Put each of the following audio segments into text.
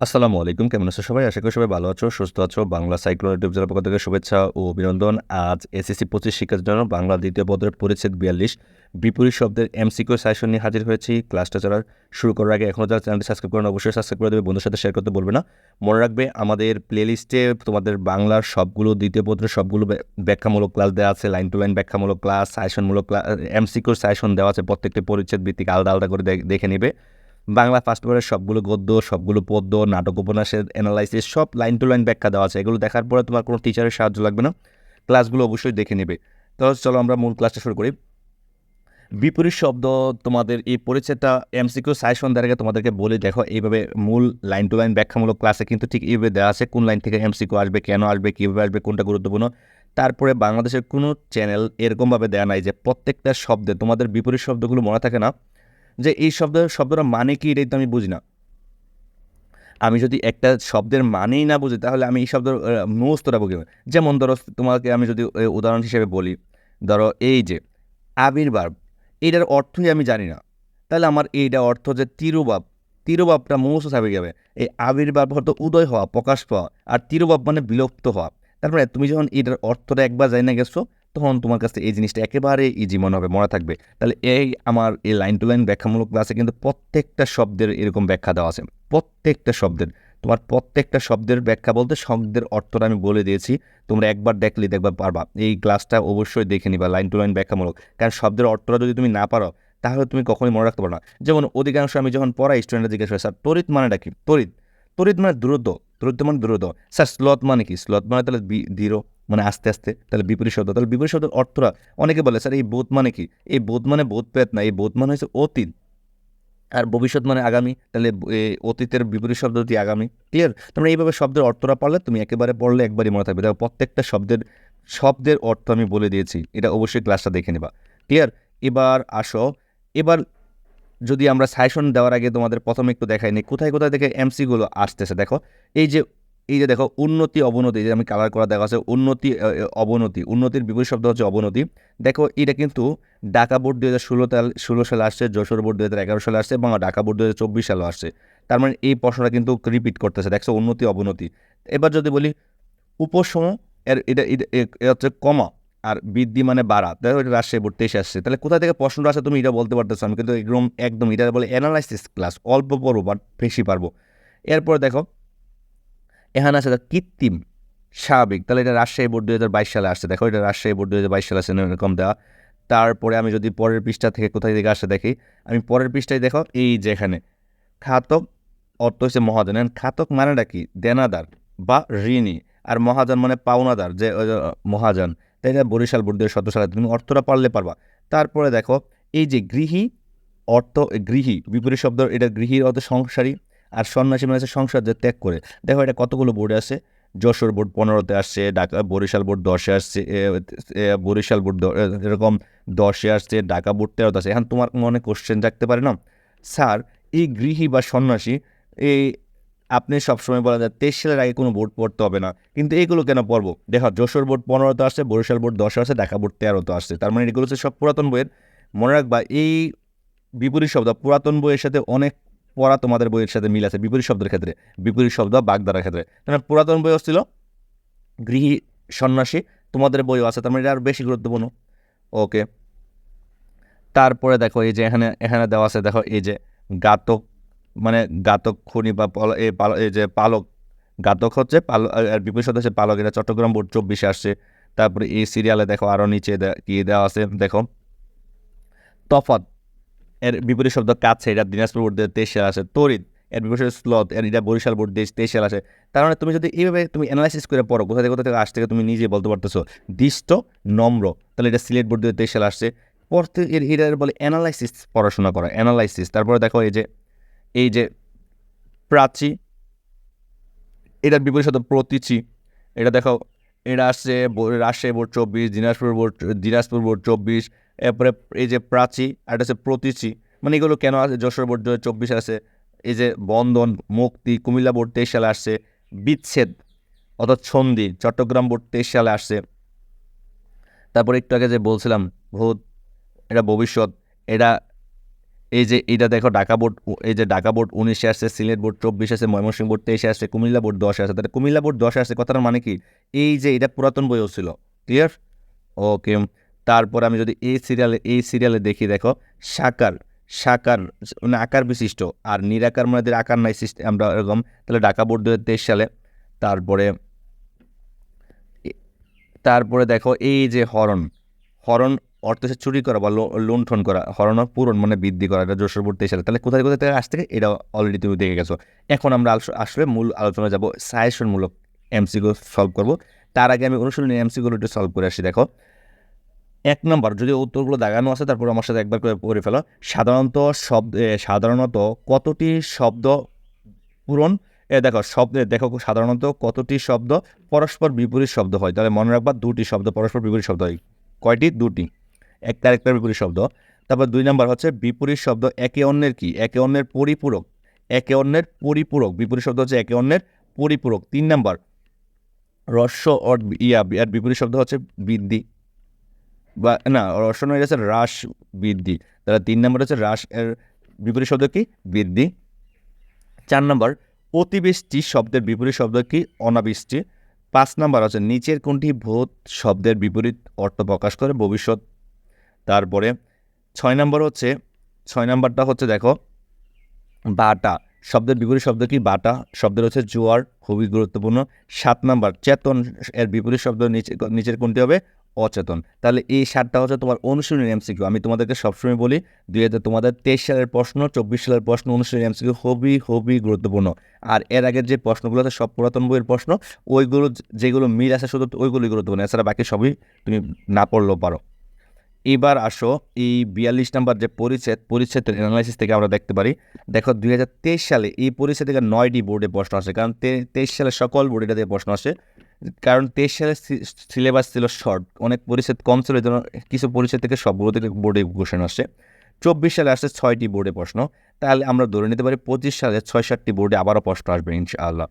আসসালামু আলাইকুম। কেমন আছো সবাই? আশা করি সবাই ভালো আছো, সুস্থ আছো। বাংলা সাইক্লোন ইউটিউব চ্যানেল পক্ষ থেকে শুভেচ্ছা ও অভিনন্দন। আজ এসএসসি পঁচিশ শিক্ষার জন্য বাংলা দ্বিতীয় পদের পরিচ্ছেদ বিয়াল্লিশ। বিপরীত শব্দের এমসিকিউ সাইশন নিয়ে হাজির হয়েছি। ক্লাসটা চালার শুরু করার আগে এখনও যারা চ্যানেলটি সাবস্ক্রাইব করেন অবশ্যই সাবস্ক্রাইব করে দেবে। বন্ধুর সাথে শেয়ার করতে বলবে না। মনে রাখবে, আমাদের প্লেলিস্টে তোমাদের বাংলার সবগুলো দ্বিতীয় পত্রের সবগুলো ব্য- ব্যাখ্যামূলক ক্লাস দেওয়া আছে। লাইন টু লাইন ব্যাখ্যামূলক ক্লাস সাইশনমূলক ক্লাস এমসিকিউর সাইশন দেওয়া আছে। প্রত্যেকটি পরিচ্ছেদ ভিত্তিক আলাদা আলাদা করে দেখে নেবে। বাংলা ফার্স্ট পেপারের সবগুলো গদ্য, সবগুলো পদ্য, নাটক উপন্যাসের অ্যানালাইসিস সব লাইন টু লাইন ব্যাখ্যা দেওয়া আছে। এগুলো দেখার পরে তোমার কোনো টিচারের সাহায্য লাগবে না। ক্লাসগুলো অবশ্যই দেখে নেবে। তো চলো আমরা মূল ক্লাসটা শুরু করি। বিপরীত শব্দ তোমাদের এই পরিচ্ছেদটা এমসিকিউ সাইশন দেওয়ার আগে তোমাদেরকে বলে দেখো, এইভাবে মূল লাইন টু লাইন ব্যাখ্যামূলক ক্লাসে কিন্তু ঠিক এইভাবে দেওয়া আছে, কোন লাইন থেকে এমসিকিউ আসবে, কেন আসবে, কীভাবে আসবে, কোনটা গুরুত্বপূর্ণ। তারপরে বাংলাদেশের কোনো চ্যানেল এরকমভাবে দেওয়া নাই যে প্রত্যেকটা শব্দে তোমাদের বিপরীত শব্দগুলো মনে থাকে না। যে এই শব্দ, শব্দটা মানে কি এটাই তো আমি বুঝি না। আমি যদি একটা শব্দের মানেই না বুঝি, তাহলে আমি এই শব্দ মুহস্তটা বুঝি যেমন ধরো, তোমাকে আমি যদি উদাহরণ হিসেবে বলি, ধরো এই যে, আবির্ভাব, এটার অর্থই আমি জানি না। তাহলে আমার এইটা অর্থ যে তিরুবাব তিরুবাবটা মুহস্ত সাবে যাবে। এই আবির্ভাব হয়তো উদয় হওয়া, প্রকাশ পাওয়া। আর তিরুবাব মানে বিলুপ্ত হওয়া। তারপরে তুমি যখন এটার অর্থটা একবার জানি না গেছো তখন তোমার কাছে এই জিনিসটা একেবারে ইজি মনে হবে, মনে থাকবে। তাহলে এই আমার এই লাইন টু লাইন ব্যাখ্যামূলক ক্লাসে কিন্তু প্রত্যেকটা শব্দের এরকম ব্যাখ্যা দেওয়া আছে। প্রত্যেকটা শব্দের, তোমার প্রত্যেকটা শব্দের ব্যাখ্যা বলতে শব্দের অর্থটা আমি বলে দিয়েছি। তোমরা একবার দেখলে দেখবার পারবা। এই ক্লাসটা অবশ্যই দেখে নিবা লাইন টু লাইন ব্যাখ্যামূলক। কারণ শব্দের অর্থটা যদি তুমি না পারো, তাহলে তুমি কখনোই মনে রাখতে পারো না। যেমন অধিকাংশ আমি যখন পড়াই স্টুডেন্টরা জিজ্ঞাসা করি, স্যার, তড়িৎ মানেটা কি? তড়িৎ। তড়িৎ মানে দ্রুত। দ্রুত মানে দ্রুত। স্যার, স্লথ মানে কি? স্লথ মানে তাহলে ধীর। মানে আস্তে আস্তে, তাহলে বিপরীত শব্দ। তাহলে বিপরীত শব্দের অর্থটা অনেকে বলে, স্যার, এই বোধ মানে কি? এই বোধ মানে বোধ প্রেত না, এই বোধ মানে হচ্ছে অতীত। আর ভবিষ্যৎ মানে আগামী, তাহলে অতীতের বিপরীত শব্দ শব্দটি আগামী। ক্লিয়ার তোমরা এইভাবে শব্দের অর্থটা পারলে, তুমি একেবারে পড়লে একবারই মনে থাকবে। দেখো, প্রত্যেকটা শব্দের শব্দের অর্থ আমি বলে দিয়েছি। এটা অবশ্যই ক্লাসটা দেখে নেবা। ক্লিয়ার এবার আসো। এবার যদি আমরা সাইশন দেওয়ার আগে তোমাদের প্রথমে একটু দেখাই নি, কোথায় কোথায় থেকে এমসিগুলো আসতেছে। দেখো, এই যে এই যে দেখো, উন্নতি, অবনতি যে আমি কালার করা দেখা আছে উন্নতি অবনতি, উন্নতির বিপরীত শব্দ হচ্ছে অবনতি। দেখো, এটা কিন্তু ঢাকা বোর্ড দু হাজার ষোলো ষোলো সালে আসছে, যশোর বোর্ড দু হাজার এগারো সালে আসছে এবং ঢাকা বোর্ড দু হাজার চব্বিশ সালে আসছে। তার মানে এই প্রশ্নটা কিন্তু রিপিট করতেছে, দেখছ, উন্নতি, অবনতি। এবার যদি বলি উপশম এর, এটা এটা হচ্ছে কমা, আর বৃদ্ধি মানে বাড়া। দেখো, এটা রাজশাহী বোর্ড তেইশে আসছে। তাহলে কোথা থেকে প্রশ্নটা আসে তুমি এটা বলতে পারতেছো, আমি কিন্তু একদম একদম, এটা বলে অ্যানালাইসিস ক্লাস অল্প পড়ব বাট বেশি পারব। এরপর দেখো এখানে আছে দেখো কৃত্রিম স্বাভাবিক তাহলে এটা রাজশাহী বোর্ড দু হাজার বাইশ সালে আসছে। দেখো, এটা রাজশাহী বোর্ড দু হাজার বাইশ সালে আসছে, এরকম দেওয়া। তারপরে আমি যদি পরের পৃষ্ঠা থেকে কোথায় থেকে আসে দেখি, আমি পরের পৃষ্ঠায় দেখো, এই যে এখানে, খাতক, অর্থ হচ্ছে মহাজন। খাতক মানেটা কি? দেনাদার বা ঋণী। আর মহাজন মানে পাওনাদার, যে মহাজন। তাই এটা বরিশাল বোর্ড দিয়ে সালে, তুমি অর্থটা পারলে পারবা। তারপরে দেখো, এই যে গৃহী, অর্থ, গৃহী, বিপরীত শব্দ, এটা গৃহীর অর্থ সংসারী আর সন্ন্যাসী মানে হচ্ছে সংসার যে ত্যাগ করে। দেখো এটা কতগুলো বোর্ডে আছে? যশোর বোর্ড পনেরোতে আসছে, ঢাকা, বরিশাল বোর্ড দশে আসছে বরিশাল বোর্ড এরকম দশে আসছে, ঢাকা বোর্ড তেরোতে আসছে। এখন তোমার মনে কোশ্চেন থাকতে পারে না? স্যার, এই গৃহী বা সন্ন্যাসী, এই আপনি সবসময় বলা যায় তেইশ সালের আগে কোনো বোর্ড পড়তে হবে না। কিন্তু এগুলো কেন পড়ব? দেখো, যশোর বোর্ড পনেরোতে আসছে, বরিশাল বোর্ড দশে আসছে, ঢাকা বোর্ড তেরোতে আসছে। তার মানে এগুলো হচ্ছে সব পুরাতন বইয়ের। মনে রাখবা, এই বিপরীত শব্দ পুরাতন বইয়ের সাথে অনেক পড়া তোমাদের বইয়ের সাথে মিল আছে, বিপরীত শব্দের ক্ষেত্রে, বিপরীত শব্দ বাগদারার ক্ষেত্রে। তার মানে পুরাতন বই ছিল গৃহী সন্ন্যাসী, তোমাদের বইও আছে, তার মানে এটা আরও বেশি গুরুত্বপূর্ণ। ওকে। তারপরে দেখো এই যে এখানে এখানে দেওয়া আছে, দেখো এই যে গাতক মানে গাতক, খুনি বা এই যে পালক। গাতক হচ্ছে পাল আর বিপরীত শব্দ হচ্ছে পালক, এটা চট্টগ্রাম বোর্ড চব্বিশে আসছে। তারপরে এই সিরিয়ালে দেখো আরও নিচে কি দেওয়া আছে, দেখো। তফাত এর বিপরীত শব্দ কাছে, এটা দিনাজপুর বোর্ড দিয়ে তেইশ সাল আসে তরিত এর বিপরীত স্লথ, এর এটা বরিশাল বোর্ড দিয়ে তেইশ সাল আসে। তার মানে তুমি যদি এইভাবে তুমি অ্যানালাইসিস করে পড়ো, কোথা থেকে কোথা থেকে আসছে, তুমি নিজে বলতে পারতেছো, দৃষ্ট, নম্র, তাহলে এটা সিলেট বোর্ড দিয়ে তেইশ সাল আসছে। পড়তে এর এটার বলে অ্যানালাইসিস পড়াশোনা করা অ্যানালাইসিস তারপরে দেখো এই যে এই যে প্রাচী, এটার বিপরীত শব্দ প্রতীচি। এটা দেখো, এটা আসছে রাজশাহী বোর্ড চব্বিশ, দিনাজপুর বোর্ড দিনাজপুর বোর্ড চব্বিশ এরপরে এই যে প্রাচী আর হচ্ছে প্রতীচি। মানে এগুলো কেন আছে? যশোর বোর্ড দু চব্বিশ আছে। এই যে বন্ধন মুক্তি, কুমিল্লা বোর্ড তেইশ সালে আসছে। বিচ্ছেদ, অর্থাৎ সন্ধি চট্টগ্রাম বোর্ড তেইশ সালে আসছে। তারপর একটু আগে যে বলছিলাম, ভূত, এটা ভবিষ্যৎ, এটা এই যে এটা দেখো ঢাকা বোর্ড, এই যে ঢাকা বোর্ড উনিশে আসছে, সিলেট বোর্ড চব্বিশে আছে ময়মনসিংহ বোর্ড তেইশে আসছে, কুমিল্লা বোর্ড দশে আসছে। তাহলে কুমিল্লা বোর্ড দশে আসছে কথাটার মানে কি? এই যে এটা পুরাতন বইও ছিল। ক্লিয়ার ওকে তারপর আমি যদি এই সিরিয়ালে এই সিরিয়ালে দেখি, দেখো, সাকার সাকার মানে আকার বিশিষ্ট, আর নিরাকার মানে আকার নাই সিস্টেম আমরা এরকম, তাহলে ঢাকা বোর্ড দু সালে, তারপরে তারপরে দেখো, এই যে হরণ হরণ অর্থ হচ্ছে চুরি করা বা লুণ্ঠন করা, হরণ পূরণ মানে বৃদ্ধি করা, এটা যশোর বোর্ড তেইশ সালে। তাহলে কোথায় কোথায় থেকে আসতে এটা অলরেডি তুমি দেখে গেছো। এখন আমরা আসলে মূল আলোচনা যাব সাজেশনমূলক এমসিকিউ সলভ করব। তার আগে আমি অনুশীলনী এমসিকিউগুলো একটু সলভ করে আসি, দেখো। এক নম্বর, যদি উত্তরগুলো দাগানো আছে, তারপর আমার সাথে একবার করে পড়ে ফেলো। সাধারণত শব্দ সাধারণত কতটি শব্দ পূরণ? এ, দেখো, শব্দে দেখো, সাধারণত কতটি শব্দ পরস্পর বিপরীত শব্দ হয়? তাহলে মনে রাখবা, দুটি শব্দ পরস্পর বিপরীত শব্দ হয়। কয়টি? দুটি। একটা আরেকটার বিপরীত শব্দ। তারপর দুই নম্বর হচ্ছে বিপরীত শব্দ একে অন্যের কি? একে অন্যের পরিপূরক। একে অন্যের পরিপূরক। বিপরীত শব্দ হচ্ছে একে অন্যের পরিপূরক। তিন নম্বর রস্য অর, ইয়া আর বিপরীত শব্দ হচ্ছে বৃদ্ধি। বা না এটা হচ্ছে হ্রাস বৃদ্ধি। তাহলে তিন নম্বর হচ্ছে হ্রাস এর বিপরীত শব্দ কি? বৃদ্ধি। চার নম্বর, অতিবৃষ্টি শব্দের বিপরীত শব্দ কি? অনাবৃষ্টি। পাঁচ নম্বর হচ্ছে নিচের কোনটি ভূত শব্দের বিপরীত অর্থ প্রকাশ করে? ভবিষ্যৎ। তারপরে ছয় নম্বর হচ্ছে, ছয় নম্বরটা হচ্ছে দেখো, বাটা। শব্দের বিপরীত শব্দ কি? বাটা। শব্দের হচ্ছে জোয়ার, খুবই গুরুত্বপূর্ণ। সাত নম্বর, চেতন এর বিপরীত শব্দ নিচে, নিচের কোনটি হবে? অচেতন। তাহলে এই সাতটা হচ্ছে তোমার অনুশীলনী এমসিকিউ। আমি তোমাদেরকে সবসময় বলি দুই হাজার তোমাদের তেইশ সালের প্রশ্ন, চব্বিশ সালের প্রশ্ন, অনুশীলনী এমসিকিউ খুবই খুবই গুরুত্বপূর্ণ। আর এর আগের যে প্রশ্নগুলো আছে, সব পুরাতন বইয়ের প্রশ্ন, ওইগুলো যেগুলো মিল আছে শুধু ওইগুলোই গুরুত্বপূর্ণ। এছাড়া বাকি সবই তুমি না পড়লেও পারো। এবার আসো এই বিয়াল্লিশ নাম্বার যে পরিচ্ছেদ, পরিচ্ছেদের অ্যানালাইসিস থেকে আমরা দেখতে পারি। দেখো দুই হাজার তেইশ সালে এই পরিচ্ছেদ থেকে নয়টি বোর্ডে প্রশ্ন আসে। কারণ তেইশ সালে সকল বোর্ডে এটা প্রশ্ন আসে। কারণ তেইশ সালে সিলেবাস ছিল শর্ট, অনেক পরিচ্ছেদ কম ছিল জন্য কিছু পরিচ্ছেদ থেকে সবগুলো থেকে বোর্ডে কোশ্চেন আসে চব্বিশ সালে আসছে ছয়টি বোর্ডে প্রশ্ন, তাহলে আমরা ধরে নিতে পারি পঁচিশ সালে ছয় সাতটি বোর্ডে আবারও প্রশ্ন আসবে, ইনশাআল্লাহ।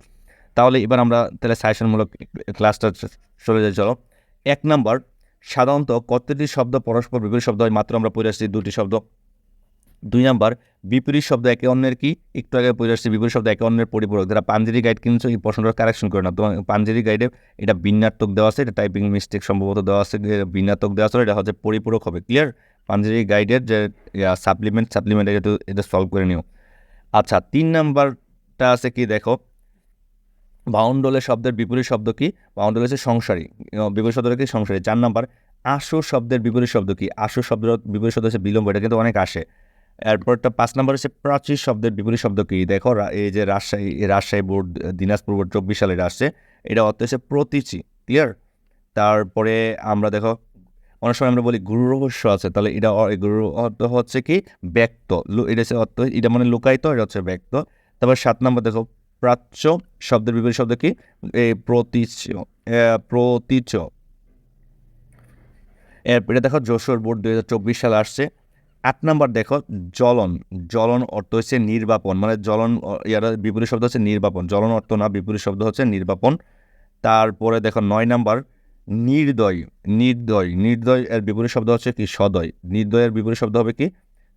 তাহলে এবার আমরা তাহলে সাজেশনমূলক ক্লাসটা চলে যাই, চলো। এক নাম্বার, সাধারণত কতটি শব্দ পরস্পর বিপরীত শব্দ হয়? মাত্র আমরা পড়ে আসছি দুটি শব্দ। দুই নাম্বার, বিপরীত শব্দ একে অন্যের কি? একটু আগে পড়ে আসছি, বিপরীত শব্দ একে অন্যের পরিপূরক। যারা পাঞ্জেরি গাইড কিনছো, এই প্রশ্নটা কারেকশন করে না তোমার পাঞ্জেরি গাইডে এটা বিন্যাত্মক দেওয়া আছে, এটা টাইপিং মিস্টেক সম্ভবত দেওয়া আছে বিন্যাত্মক দেওয়া আছে, এটা হচ্ছে পরিপূরক হবে। ক্লিয়ার পাঞ্জেরি গাইডের যে সাপ্লিমেন্ট সাপ্লিমেন্ট এটা এটা সলভ করে নিও। আচ্ছা তিন নাম্বারটা আছে কি? দেখো, বাউন্ডলে শব্দের বিপরীত শব্দ কি? বাউন্ডল হচ্ছে সংসারী। বিপরীত শব্দ কি? সংসারী। চার নাম্বার আশু শব্দের বিপরীত শব্দ কি? আশু শব্দের বিপরীত শব্দ হচ্ছে বিলম্ব, এটা কিন্তু অনেক আসে। এরপরটা পাঁচ নম্বর হচ্ছে প্রাচীর শব্দের বিপরীত শব্দ কি? দেখো এই যে রাজশাহী রাজশাহী বোর্ড, দিনাজপুর বোর্ড চব্বিশ সালে এটা আসছে। এটা অর্থ হচ্ছে প্রতীচি ক্লিয়ার তারপরে আমরা দেখো, অনেক সময় আমরা বলি গুরু রহস্য আছে, তাহলে এটা গুরু অর্থ হচ্ছে কি? ব্যক্ত। এটা হচ্ছে অর্থ, এটা মানে লুকায়িত, এটা হচ্ছে ব্যক্ত। তারপর সাত নম্বর দেখো, প্রাচ্য শব্দের বিপরীত শব্দ কি? এই প্রতীচ প্রতীচ এরপরে দেখো, যশোর বোর্ড দু হাজার চব্বিশ সালে আসছে। আট নম্বর দেখো, জ্বলন জ্বলন অর্থ হচ্ছে নির্বাপন মানে জ্বলন ইয়ার বিপরীত শব্দ হচ্ছে নির্বাপন, জ্বলন অর্থ না, বিপরীত শব্দ হচ্ছে নির্বাপন। তারপরে দেখো নয় নাম্বার, নির্দয় নির্দয় নির্দয় এর বিপরীত শব্দ হচ্ছে কি? সদয়। নির্দয়ের বিপরীত শব্দ হবে কি?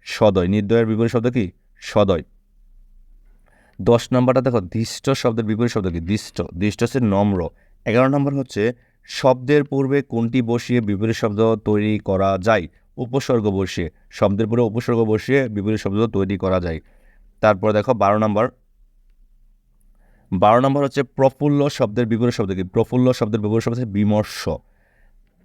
সদয়। নির্দয়ের বিপরীত শব্দ কি? সদয়। দশ নম্বরটা দেখো, দৃষ্ট শব্দের বিপরীত শব্দ কি? দৃষ্ট। দৃষ্ট হচ্ছে নম্র। এগারো নম্বর হচ্ছে, শব্দের পূর্বে কোনটি বসিয়ে বিপরীত শব্দ তৈরি করা যায়? উপসর্গ বসিয়ে শব্দের পূর্বে উপসর্গ বসিয়ে বিপরীত শব্দ তৈরি করা যায়। তারপর দেখো বারো নম্বর। বারো নম্বর হচ্ছে প্রফুল্ল শব্দের বিপরীত শব্দ কি? প্রফুল্ল শব্দের বিপরীত শব্দ হচ্ছে বিমর্ষ।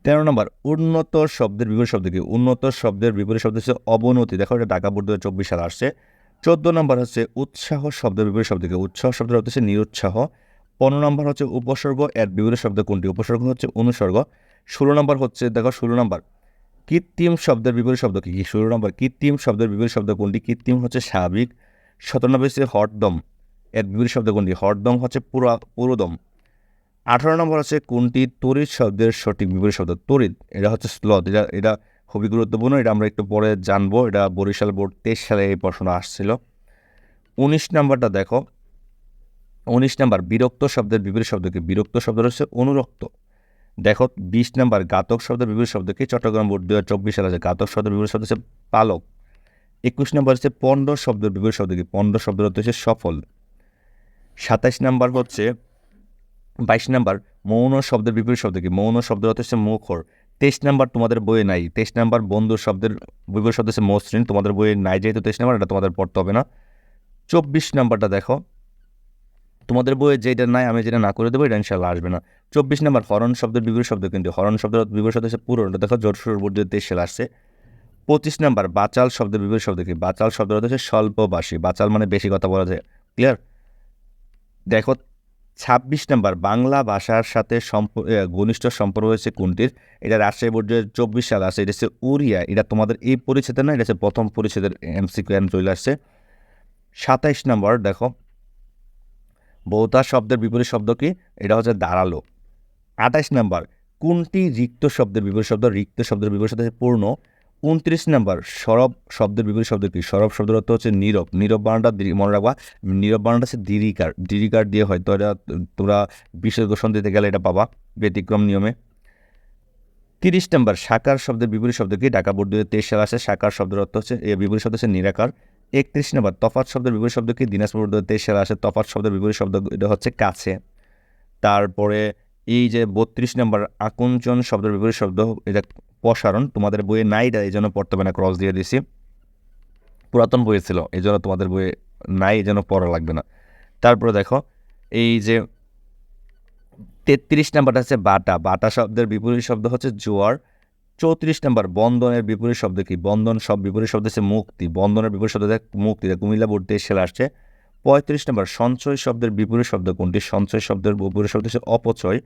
তেরো নম্বর, উন্নত শব্দের বিপরীত শব্দ কি? উন্নত শব্দের বিপরীত শব্দ হচ্ছে অবনতি। দেখো এটা ঢাকা বোর্ড চব্বিশ সালে আসছে। চোদ্দ নম্বর হচ্ছে উৎসাহ শব্দের বিপরীত শব্দ কি? উৎসাহ শব্দের অর্থ হচ্ছে নিরুৎসাহ। পনেরো নম্বর হচ্ছে উপসর্গ, এর বিপরীত শব্দ কোনটি? উপসর্গ হচ্ছে অনুসর্গ। ষোলো নম্বর হচ্ছে, দেখো ষোলো নম্বর কৃত্রিম শব্দের বিপরীত শব্দ কি? ষোলো নম্বর? কৃত্রিম শব্দের বিপরীত শব্দ কোনটি? কৃত্রিম হচ্ছে স্বাভাবিক। সতেরো নম্বর হচ্ছে হরদম। এর বিপরীত শব্দ কোনটি? হটদম হচ্ছে পুরা, পুরোদম। আঠারো নম্বর হচ্ছে কোনটি? তড়িৎ শব্দের সঠিক বিপরীত শব্দ। তড়িৎ, এটা হচ্ছে স্লথ। এটা এটা খুবই গুরুত্বপূর্ণ। এটা আমরা একটু পরে জানব। এটা বরিশাল বোর্ড তেইশ সালে এই প্রশ্ন আসছিল। উনিশ নাম্বারটা দেখো। উনিশ নাম্বার, বিরক্ত শব্দের বিপরীত শব্দ কি? বিরক্ত শব্দ হচ্ছে অনুরক্ত। দেখো, বিশ নাম্বার, ঘাতক শব্দের বিপরীত শব্দ কি চট্টগ্রাম বোর্ড দু হাজার চব্বিশ সালে আছে। ঘাতক শব্দ বিপরীত শব্দ হচ্ছে পালক। একুশ নাম্বার হচ্ছে পণ্ড শব্দের বিপরীত শব্দ কি? পণ্ড অর্থ হচ্ছে সফল। সাতাইশ নাম্বার হচ্ছে, বাইশ নাম্বার, মৌন শব্দের বিপরীত শব্দ কি? মৌন অর্থ হচ্ছে মুখর। তেইশ নাম্বার, তোমাদের বইয়ে নাই। তেইশ নাম্বার, বন্ধু শব্দের বিপরীত শব্দ হচ্ছে মসৃণ। তোমাদের বইয়ে নাই যেহেতু তেইশ নাম্বার, এটা তোমাদের পড়তে হবে না। চব্বিশ নাম্বারটা দেখো। তোমাদের বইয়ে যেটা নাই, আমি যেটা না করে দেবো, এটা ইনশাল্লাহ আসবে না। চব্বিশ নাম্বার, হরণ শব্দের বিপরীত শব্দ কিন্তু, হরণ শব্দের বিপরীত শব্দ হচ্ছে পুরোটা। দেখো, জোর শুরুর বোর্ড তেইশ আসছে। পঁচিশ নাম্বার, বাচাল শব্দের বিপরীত শব্দ কি? বাচাল অর্থ হচ্ছে স্বল্পবাসী। বাচাল মানে বেশি কথা বলা যায়। ক্লিয়ার দেখো, ছাব্বিশ নাম্বার, বাংলা ভাষার সাথে ঘনিষ্ঠ সম্পর্ক হয়েছে কোনটির? এটা রাজশাহী বোর্ডের চব্বিশ সাল আছে এটা হচ্ছে উড়িয়া। এটা তোমাদের এই পরিচ্ছেদে না, এটা হচ্ছে প্রথম পরিচ্ছেদের এমসিকিউ এম চলে আসছে। সাতাইশ নম্বর, দেখো বৌতা শব্দের বিপরীত শব্দ কি? এটা হচ্ছে দাঁড়াল। আঠাইশ নাম্বার, কোনটি রিক্ত শব্দের বিপরীত শব্দ? রিক্ত শব্দের বিপরীত শব্দ পূর্ণ। উনত্রিশ নাম্বার, সরব শব্দের বিপরীত শব্দ কি? সরব শব্দের অর্থ হচ্ছে নীরব। নীরব বানানটা দি- মনে রাখবা, নীরব বানানটা হচ্ছে দিরিকার দিরিকার দিয়ে হয়তো এটা তোমরা বিশেষ ঘোষণ দিতে গেলে এটা পাবা, ব্যতিক্রম নিয়মে। তিরিশ নাম্বার, সাকার শব্দের বিপরীত শব্দ কি? ঢাকা বোর্ড তেইশ সালে আসে, সাকার শব্দের অর্থ হচ্ছে বিপরীত শব্দ হচ্ছে নিরাকার। একত্রিশ নাম্বার, তফাৎ শব্দের বিপরীত শব্দ কি? দিনাজপুর তেইশ সালে আসে তফাৎ শব্দের বিপরীত শব্দ, এটা হচ্ছে কাছে। তারপরে এই যে বত্রিশ নাম্বার, আকুঞ্চন শব্দের বিপরীত শব্দ, এটা প্রসারণ, তোমাদের বইয়ে নাই এটা এই জন্য পড়তে না ক্রস দিয়ে দিছি। পুরাতন বইয়ে ছিল, এই জন্য তোমাদের বইয়ে নাই, এই জন্য পড়া লাগবে না। তারপরে দেখো, এই যে তেত্রিশ নাম্বারটা হচ্ছে বাটা বাটা শব্দের বিপরীত শব্দ হচ্ছে জোয়ার চৌত্রিশ নাম্বার বন্ধনের বিপরীত শব্দ কি? বন্ধন সব বিপরীত শব্দ হচ্ছে মুক্তি। বন্ধনের বিপরীত শব্দ মুক্তি। কুমিল্লা বোর্ড দিয়ে সেলে আসছে। পঁয়ত্রিশ নাম্বার, সঞ্চয় শব্দের বিপরীত শব্দ কোনটি? সঞ্চয় শব্দের বিপরীত শব্দ হচ্ছে অপচয়।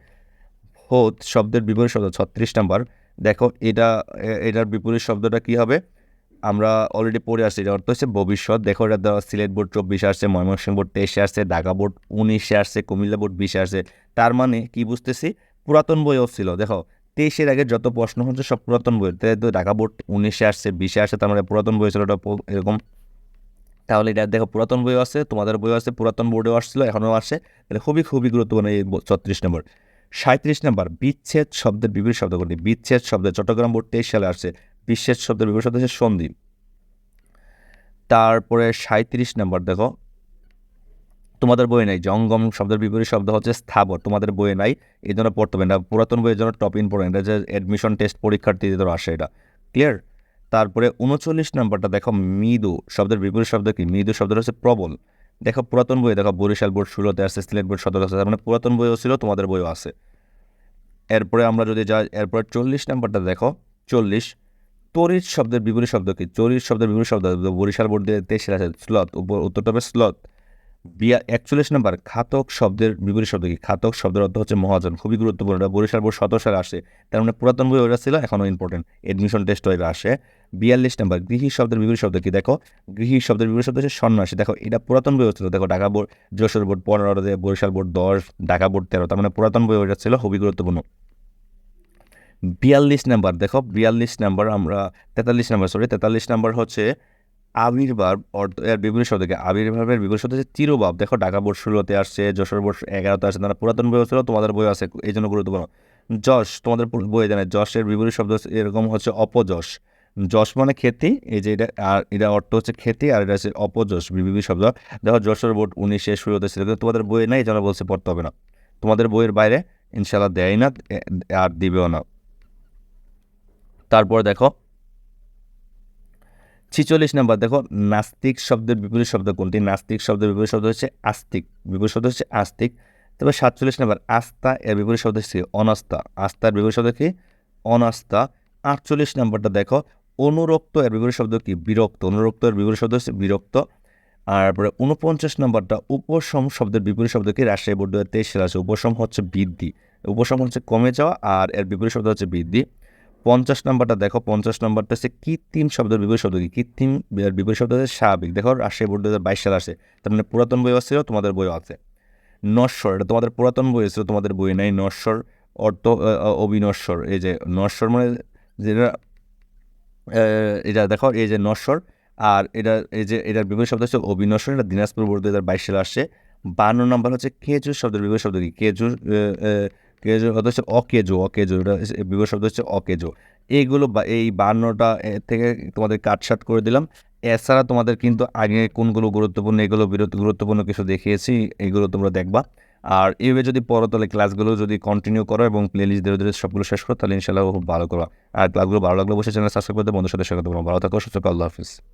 হোত শব্দের বিপরীত শব্দ, ছত্রিশ নাম্বার। দেখো, এটা, এটার বিপরীত শব্দটা কি হবে? আমরা অলরেডি পড়ে আসছি এটা অর্থ হচ্ছে ভবিষ্যৎ। দেখো, এটা দেওয়া সিলেট বোর্ড চব্বিশে আসছে, ময়মনসিংহ বোর্ড তেইশে আসছে, ঢাকা বোর্ড উনিশে আসছে, কুমিল্লা বোর্ড বিশে আসছে। তার মানে কি বুঝতেছি? পুরাতন বইও ছিল, দেখো। তেইশের আগে যত প্রশ্ন হচ্ছে সব পুরাতন বই তো ঢাকা বোর্ড উনিশে আসছে, বিশে আসছে, তার মানে পুরাতন বই ছিল ওটা এরকম। তাহলে এটা দেখো, পুরাতন বইও আছে, তোমাদের বইও আছে, পুরাতন বোর্ডেও আসছিল, এখনও আসে তাহলে খুবই খুবই গুরুত্বপূর্ণ এই ছত্রিশ নম্বর। সাঁত্রিশ নম্বর, বিচ্ছেদ শব্দের বিভিন্ন শব্দ কোনটি? বিচ্ছেদ শব্দের চট্টগ্রাম বোর্ড তেইশ সালে আসছে, বিচ্ছেদ শব্দের বিভিন্ন শব্দ হচ্ছে সন্ধি তারপরে সাঁত্রিশ নম্বর, দেখো তোমাদের বইয়ে নাই, জঙ্গম শব্দের বিপরীত শব্দ হচ্ছে স্থাবর, তোমাদের বইয়ে নাই এই জন্য পড়তে হবে না, পুরাতন বইয়ের জন্য টপ ইম্পর্টেন্ট এটা যে অ্যাডমিশন টেস্ট পরীক্ষার্থী পরীক্ষার্থীদের আসে এটা। ক্লিয়ার তারপরে উনচল্লিশ নাম্বারটা দেখো, মৃদু শব্দের বিপরীত শব্দ কি? মৃদু শব্দটা হচ্ছে প্রবল। দেখো পুরাতন বই দেখো বরিশাল বোর্ড ষোলোতে আসছে, সিলেট বোর্ড সতেরো আছে মানে পুরাতন বইও ছিল, তোমাদের বইও আছে। এরপরে আমরা যদি যাই, এরপরে চল্লিশ নাম্বারটা দেখো, চল্লিশ। তরিত শব্দের বিপরীত শব্দ কি? চরিত শব্দের বিপরীত শব্দ, বরিশাল বোর্ড দিয়ে তেইশ আছে, স্লথ উত্তরটা হবে স্লথ। বিয়া একচল্লিশ নাম্বার খাতক শব্দের বিপরীত শব্দ কি? খাতক শব্দের অর্থ হচ্ছে মহাজন। খুবই গুরুত্বপূর্ণ। এটা বরিশাল বোর্ড সতেরো সালে আসে। তার মানে পুরাতন বই ওটা ছিল, এখনও ইম্পর্টেন্ট এডমিশন টেস্ট এটা আসে। বিয়াল্লিশ নাম্বার গৃহী শব্দের বিপরীত শব্দ কি? দেখো, গৃহী শব্দের বিপরীত শব্দ হচ্ছে সন্ন্যাসী। দেখো, এটা পুরাতন বই ছিল দেখো, ঢাকা বোর্ড, যশোর বোর্ড পনেরো বরিশাল বোর্ড দশ, ঢাকা বোর্ড তেরো। তার মানে পুরাতন বই ওটা ছিল, খুবই গুরুত্বপূর্ণ। বিয়াল্লিশ নাম্বার, দেখো, বিয়াল্লিশ নাম্বার আমরা তেতাল্লিশ নাম্বার সরি তেতাল্লিশ নাম্বার হচ্ছে আবির্ভাব অর্থ এর বিপরীত শব্দ কি? আবির্ভাবের বিপরীত শব্দ হচ্ছে চিরভাব দেখো, ঢাকা বোর্ড আসছে, যশোর বোর্ড এগারোতে আসছে তারা পুরাতন বই ছিল, তোমাদের বই আছে, এই জন্য গুরুত্বপূর্ণ। যশ, তোমাদের বইয়ে জানে, যশের বিপরীত শব্দ এরকম হচ্ছে অপযশ। যশ মানে খ্যাতি এই যে এটা, আর এটা অর্থ হচ্ছে খ্যাতি আর এটা হচ্ছে অপযশ বিপরীত শব্দ। দেখো, যশোর বোর্ড উনিশে ষোলোতে ছিল তোমাদের বইয়ে নাই, এই জন্য বলছে পড়তে হবে না। তোমাদের বইয়ের বাইরে ইনশাল্লাহ দেয় না আর দিবেও না। তারপর দেখো ছিচল্লিশ নাম্বার, দেখো, নাস্তিক শব্দের বিপরীত শব্দ কোনটি? নাস্তিক শব্দের বিপরীত শব্দ হচ্ছে আস্তিক, বিপরীত শব্দ হচ্ছে আস্তিক। তবে সাতচল্লিশ নাম্বার, আস্থা এর বিপরীত শব্দ হচ্ছে অনাস্থা, আস্থার বিপরীত শব্দ কি? অনাস্থা। আটচল্লিশ নাম্বারটা দেখো, অনুরক্ত এর বিপরীত শব্দ কি? বিরক্ত, অনুরক্ত এর বিপরীত শব্দ হচ্ছে বিরক্ত। আর তারপরে উনপঞ্চাশ নাম্বারটা, উপশম শব্দের বিপরীত শব্দ কি? রাজশাহী বোর্ড দু হাজার তেইশ সালে আছে। উপশম হচ্ছে বৃদ্ধি, উপশম হচ্ছে কমে যাওয়া, আর এর বিপরীত শব্দ হচ্ছে বৃদ্ধি। পঞ্চাশ নাম্বারটা দেখো পঞ্চাশ নাম্বারটা হচ্ছে কৃত্রিম শব্দের বিপরীত শব্দ কি? কৃত্রিম বিপরীত শব্দ হচ্ছে স্বাভাবিক। দেখো রাজশাহী বোর্ড দু হাজার বাইশ সালে আসে। তার মানে পুরাতন বই ছিল তোমাদের বইও আছে। নশ্বর এটা তোমাদের পুরাতন বই ছিল তোমাদের বই নাই। নশ্বর অর্থ অবিনশ্বর। এই যে নশ্বর মানে যেটা এটা দেখো এই যে নশ্বর আর এটা এই যে এটার বিপরীত শব্দ হচ্ছে অবিনশ্বর। এটা দিনাজপুর বোর্ড দু হাজার বাইশ সালে আসছে বান্ন নম্বর হচ্ছে কেজু শব্দের বিপরীত শব্দ কি? কেজু আহ, আহ, কেজু হচ্ছে অকেজো অকেজো, এটা হচ্ছে- শব্দ হচ্ছে অকেজো। এইগুলো বা, এই বান্নটা থেকে তোমাদের কাটসাট করে দিলাম। এছাড়া তোমাদের কিন্তু আগে কোনগুলো গুরুত্বপূর্ণ, এগুলো বিরত- গুরুত্বপূর্ণ কিছু দেখিয়েছি, এগুলো তোমরা দেখবা। আর এইভাবে যদি পড়ো, তাহলে ক্লাসগুলো যদি কন্টিনিউ করো এবং প্লে লিস্ট ধীরে ধীরে সবগুলো শেষ করো, তাহলে ইনশাল্লাহ খুব ভালো করো আর ক্লাসগুলো ভালো লাগলে বসে চ্যানেল সাবস্ক্রাইব করতে বন্ধুর সাথে পারো। ভালো থাকো, সুস্থ আল্লাহ হাফিজ।